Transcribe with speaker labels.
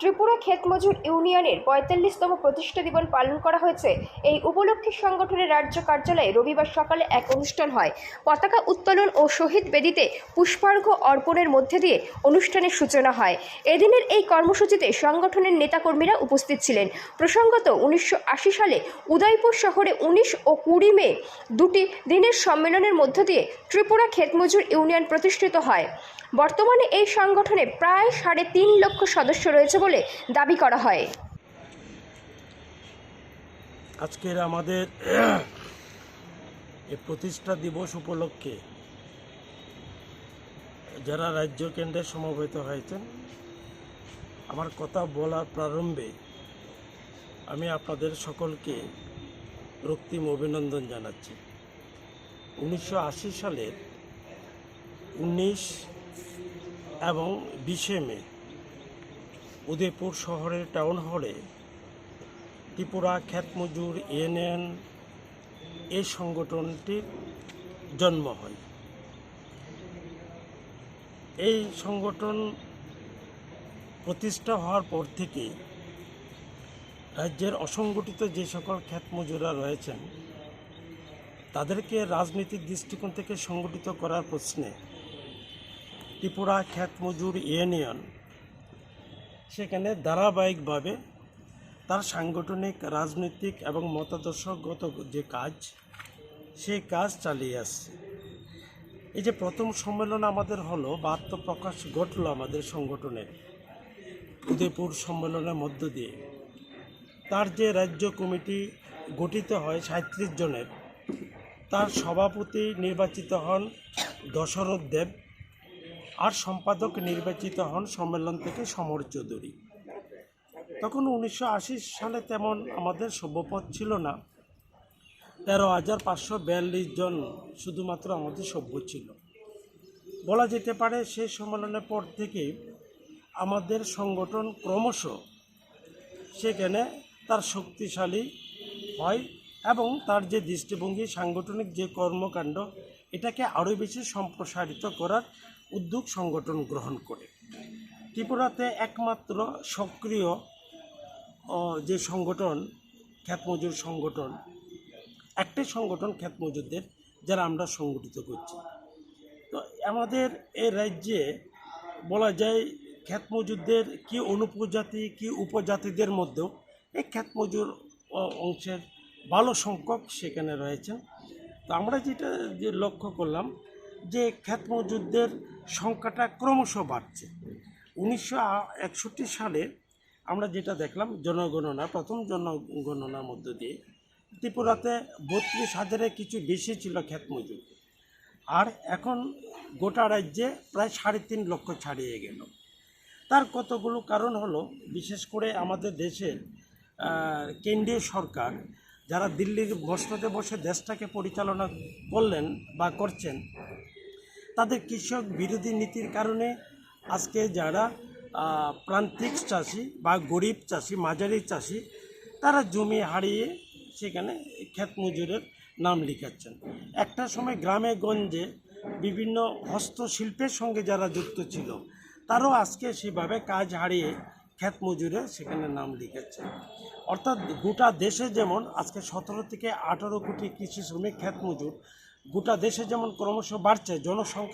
Speaker 1: ত্রিপুরা ক্ষেত ইউনিয়নের পঁয়তাল্লিশতম প্রতিষ্ঠা দিবস পালন করা হয়েছে। এই উপলক্ষে সংগঠনের রাজ্য কার্যালয়ে রবিবার সকালে এক অনুষ্ঠান হয়। পতাকা উত্তোলন ও শহীদ বেদিতে পুষ্পার্ঘ অর্পণের মধ্যে দিয়ে অনুষ্ঠানের সূচনা হয়। এদিনের এই কর্মসূচিতে সংগঠনের নেতাকর্মীরা উপস্থিত ছিলেন। প্রসঙ্গত, উনিশশো আশি সালে উদয়পুর শহরে উনিশ ও কুড়ি মে দুটি দিনের সম্মেলনের মধ্য দিয়ে ত্রিপুরা ক্ষেতমজুর ইউনিয়ন প্রতিষ্ঠিত হয়। বর্তমানে এই সংগঠনে প্রায় সাড়ে তিন লক্ষ সদস্য রয়েছে বলে দাবি করা হয়।
Speaker 2: আজকের আমাদের প্রতিষ্ঠা দিবস উপলক্ষে যারা রাজ্য কেন্দ্রে সমবেত হয়েছেন, আমার কথা বলার প্রারম্ভে আমি আপনাদের সকলকে রক্তিম অভিনন্দন জানাচ্ছি। উনিশশো আশি সালের উনিশ এবং বিশে মে উদয়পুর শহরের টাউন হলে ত্রিপুরা, খ্যাতমজুর ইউনিয়ন এই সংগঠনটির জন্ম হয়। এই সংগঠন প্রতিষ্ঠা হওয়ার পর থেকে রাজ্যের অসংগঠিত যে সকল খ্যাতমজুরা রয়েছেন, তাদেরকে রাজনৈতিক দৃষ্টিকোণ থেকে সংগঠিত করার প্রশ্নে ত্রিপুরা, খ্যাতমজুর ইউনিয়ন সেখানে ধারাবাহিকভাবে তার সাংগঠনিক, রাজনৈতিক এবং মতাদর্শগত যে কাজ, সেই কাজ চালিয়ে আসছে। এই যে প্রথম সম্মেলন আমাদের হলো বা আত্মপ্রকাশ ঘটলো আমাদের সংগঠনের উদয়পুর সম্মেলনের মধ্য দিয়ে। তার যে রাজ্য কমিটি গঠিত হয় সাঁত্রিশ জনের, তার সভাপতি নির্বাচিত হন দশরথ দেব। আর সম্পাদক নির্বাচিত হন সম্মেলন থেকে সমর চৌধুরী। তখন উনিশশো আশি সালে তেমন আমাদের সভ্যপদ ছিল না। তেরো হাজার পাঁচশো বিয়াল্লিশ জন শুধুমাত্র আমাদের সভ্য ছিল। বলা যেতে পারে সেই সম্মেলনের পর থেকে আমাদের সংগঠন ক্রমশ সেখানে তার শক্তিশালী হয় এবং তার যে দৃষ্টিভঙ্গি, সাংগঠনিক যে কর্মকাণ্ড, এটাকে আরও বেশি সম্প্রসারিত করার উদ্যোগ সংগঠন গ্রহণ করে। ত্রিপুরাতে একমাত্র সক্রিয় যে সংগঠন, খ্যাতমজুর সংগঠন, একটাই সংগঠন খ্যাতমজুরদের, যারা আমরা সংগঠিত করছি। তো আমাদের এই রাজ্যে বলা যায় খ্যাতমজুরদের কি অনুপজাতি, কি উপজাতিদের মধ্যেও এই খ্যাতমজুর অংশের ভালো সংখ্যক সেখানে রয়েছেন। তো আমরা যেটা, যে লক্ষ্য করলাম যে খ্যাতমজুরদের সংখ্যাটা ক্রমশ বাড়ছে। উনিশশো একষট্টি সালে আমরা যেটা দেখলাম, জনগণনা, প্রথম জনগণনার মধ্য দিয়ে, ত্রিপুরাতে বত্রিশ হাজারের কিছু বেশি ছিল খ্যাতমজুর আর এখন গোটা রাজ্যে প্রায় সাড়ে তিন লক্ষ ছাড়িয়ে গেল। তার কতগুলো কারণ হলো, বিশেষ করে আমাদের দেশের কেন্দ্রীয় সরকার যারা দিল্লির মসনদে বসে দেশটাকে পরিচালনা করলেন বা করছেন তাদের কৃষক বিরোধী নীতির কারণে আজকে যারা প্রান্তিক চাষি বা গরিব চাষি, মাঝারি চাষি, তারা জমি হারিয়ে সেখানে ক্ষেত মজুরের নাম লিখাচ্ছেন। একটা সময় গ্রামে গঞ্জে বিভিন্ন হস্তশিল্পের সঙ্গে যারা যুক্ত ছিল, তারাও আজকে সেভাবে কাজ হারিয়ে ক্ষেত মজুরে সেখানে নাম লিখাচ্ছে অর্থাৎ গোটা দেশে যেমন আজকে সতেরো থেকে আঠারো কোটি কৃষি শ্রমিক ক্ষেত মজুর, গোটা দেশে যেমন ক্রমশ বাড়ছে, জনসংখ্যা